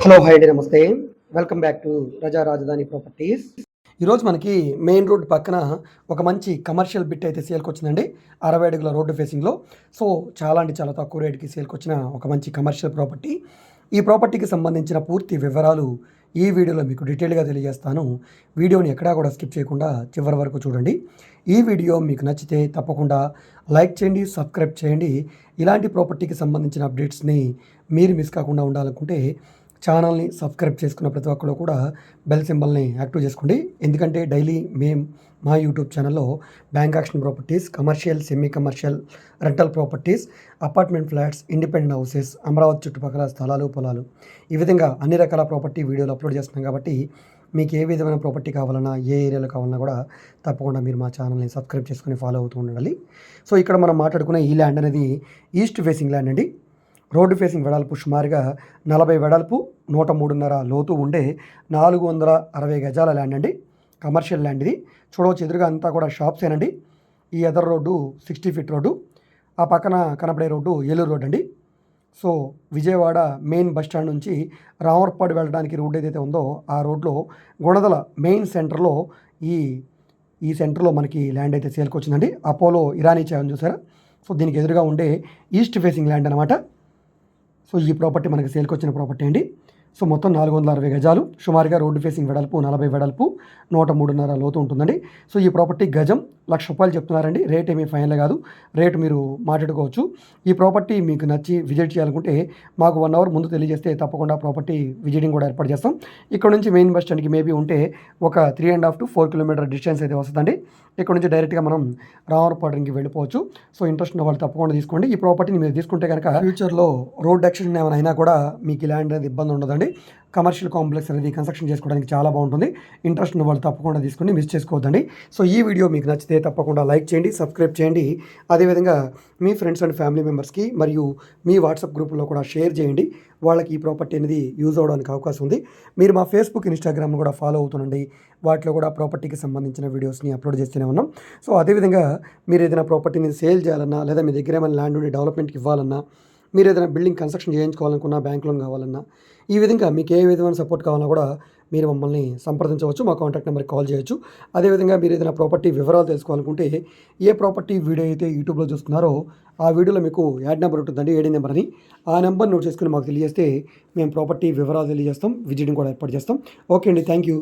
Hello hi అండి నమస్తే. Welcome back to ప్రజా రాజధాని ప్రాపర్టీస్ ఈరోజు మనకి మెయిన్ రోడ్ పక్కన ఒక మంచి కమర్షియల్ బిట్ అయితే సేల్కి వచ్చిందండి. అరవై అడుగుల రోడ్డు ఫేసింగ్లో సో చాలా అంటే చాలా తక్కువ రేటుకి సేల్కి వచ్చిన ఒక మంచి కమర్షియల్ ప్రాపర్టీ ఈ ప్రాపర్టీకి సంబంధించిన పూర్తి వివరాలు ఈ వీడియోలో మీకు డీటెయిల్గా తెలియజేస్తాను. వీడియోని ఎక్కడా కూడా స్కిప్ చేయకుండా చివరి వరకు చూడండి. ఈ వీడియో మీకు నచ్చితే తప్పకుండా లైక్ చేయండి సబ్స్క్రైబ్ చేయండి. ఇలాంటి ప్రాపర్టీకి సంబంధించిన అప్డేట్స్ని మీరు మిస్ కాకుండా ఉండాలనుకుంటే ఛానల్ని సబ్స్క్రైబ్ చేసుకున్న ప్రతి ఒక్కరు కూడా బెల్ సింబల్ని యాక్టివ్ చేసుకోండి. ఎందుకంటే డైలీ మేము మా యూట్యూబ్ ఛానల్లో bank auction properties commercial semi commercial rental properties apartment flats independent houses Amaravati చుట్టుపక్కల స్థలాలు పొలాలు ఈ విధంగా అన్ని రకాల ప్రాపర్టీ వీడియోలు అప్లోడ్ చేస్తున్నాం కాబట్టి మీకు ఏ విధమైన ప్రాపర్టీ కావాలన్నా ఏ ఏరియాలో కావాలన్నా కూడా తప్పకుండా మీరు మా ఛానల్ని సబ్స్క్రైబ్ చేసుకుని ఫాలో అవుతూ ఉండాలి. సో ఇక్కడ మనం మాట్లాడుకునే ఈ ల్యాండ్ అనేది ఈస్ట్ ఫేసింగ్ ల్యాండ్ అండి. రోడ్డు ఫేసింగ్ వెడల్పు సుమారుగా నలభై వెడల్పు నూట మూడున్నర లోతు ఉండే నాలుగు వందల అరవై గజాల ల్యాండ్ అండి. కమర్షియల్ ల్యాండ్ ఇది. చూడవచ్చు ఎదురుగా అంతా కూడా షాప్సేనండి ఈ ఎదర్ రోడ్డు సిక్స్టీ ఫీట్ రోడ్డు ఆ పక్కన కనపడే రోడ్డు ఏలూరు రోడ్ అండి. So Vijayawada main bus stand నుంచి రామర్పాడు వెళ్ళడానికి రోడ్ ఏదైతే ఉందో ఆ రోడ్లో గుణదల మెయిన్ సెంటర్లో ఈ ఈ సెంటర్లో మనకి ల్యాండ్ అయితే సేల్కి వచ్చిందండి. అపోలో ఇరానీ చేయని చూసారా? సో దీనికి ఎదురుగా ఉండే ఈస్ట్ ఫేసింగ్ ల్యాండ్ అనమాట సో ఈ ప్రాపర్టీ మనకి సేల్కి వచ్చిన ప్రాపర్టీ అండి. సో మొత్తం నాలుగు వందల అరవై గజాలు. సుమారుగా రోడ్డు ఫేసింగ్ వెడల్పు నలభై వెడల్పు నూట మూడున్నర లోతు ఉంటుందండి. సో ఈ ప్రాపర్టీ గజం లక్ష రూపాయలు చెప్తున్నారండి. రేట్ ఏమీ ఫైనల్ కాదు. రేటు మీరు మాట్లాడుకోవచ్చు. ఈ ప్రాపర్టీ మీకు నచ్చి విజిట్ చేయాలనుకుంటే మాకు వన్ అవర్ ముందు తెలియజేస్తే తప్పకుండా ప్రాపర్టీ విజిటింగ్ కూడా ఏర్పాటు చేస్తాం. ఇక్కడ నుంచి మెయిన్ బస్ స్టాండ్కి మేబీ ఉంటే ఒక three and half to four kilometer distance అయితే వస్తుందండి. ఇక్కడ నుంచి డైరెక్ట్గా మనం రామరపాటికి వెళ్ళిపోవచ్చు. సో ఇంట్రెస్ట్ ఉన్న వాళ్ళు తప్పకుండా తీసుకోండి. ఈ ప్రాపర్టీని మీరు తీసుకుంటే కనుక ఫ్యూచర్లో రోడ్ యాక్సిడెంట్ ఏమైనా అయినా కూడా మీకు ఇలాంటి అనేది ఇబ్బంది ఉండదండి. కమర్షియల్ కాంప్లెక్స్ అనేది కన్స్ట్రక్షన్ చేసుకోవడానికి చాలా బాగుంటుంది. ఇంట్రెస్ట్ ఉన్న వాళ్ళు తప్పకుండా తీసుకుని మిస్ చేసుకోవద్దండి. సో ఈ వీడియో మీకు నచ్చితే తప్పకుండా లైక్ చేయండి సబ్స్క్రైబ్ చేయండి. అదేవిధంగా మీ ఫ్రెండ్స్ అండ్ ఫ్యామిలీ మెంబర్స్కి మరియు మీ వాట్సాప్ గ్రూపుల్లో కూడా షేర్ చేయండి. వాళ్ళకి ఈ ప్రాపర్టీ అనేది యూజ్ అవడానికి అవకాశం ఉంది. మీరు మా ఫేస్బుక్ ఇన్స్టాగ్రామ్ కూడా ఫాలో అవుతుండండి. వాటిలో కూడా ప్రాపర్టీకి సంబంధించిన వీడియోస్ని అప్లోడ్ చేస్తూనే ఉన్నాం. సో అదేవిధంగా మీరు ఏదైనా ప్రాపర్టీని సేల్ చేయాలన్నా లేదా మీ దగ్గర ఏమైనా ల్యాండ్ ఉండి డెవలప్మెంట్కి ఇవ్వాలన్నా మీరు ఏదైనా బిల్డింగ్ కన్స్ట్రక్షన్ చేయించుకోవాలనుకున్నా బ్యాంక్ లోన్ కావాలన్నా ఈ విధంగా మీకు ఏ విధమైన సపోర్ట్ కావాలన్నా కూడా మీరు మమ్మల్ని సంప్రదించవచ్చు మా కాంటాక్ట్ నెంబర్కి కాల్ చేయొచ్చు. అదేవిధంగా మీరు ఏదైనా ప్రాపర్టీ వివరాలు తెలుసుకోవాలనుకుంటే ఏ ప్రాపర్టీ వీడియో అయితే యూట్యూబ్లో చూస్తున్నారో ఆ వీడియోలో మీకు యాడ్ నెంబర్ ఉంటుందండి ఏడీ నెంబర్ అని. ఆ నెంబర్ నోట్ చేసుకుని మాకు తెలియజేస్తే మేము ప్రాపర్టీ వివరాలు తెలియజేస్తాం విజిటింగ్ కూడా ఏర్పాటు చేస్తాం. ఓకే అండి థ్యాంక్ యూ.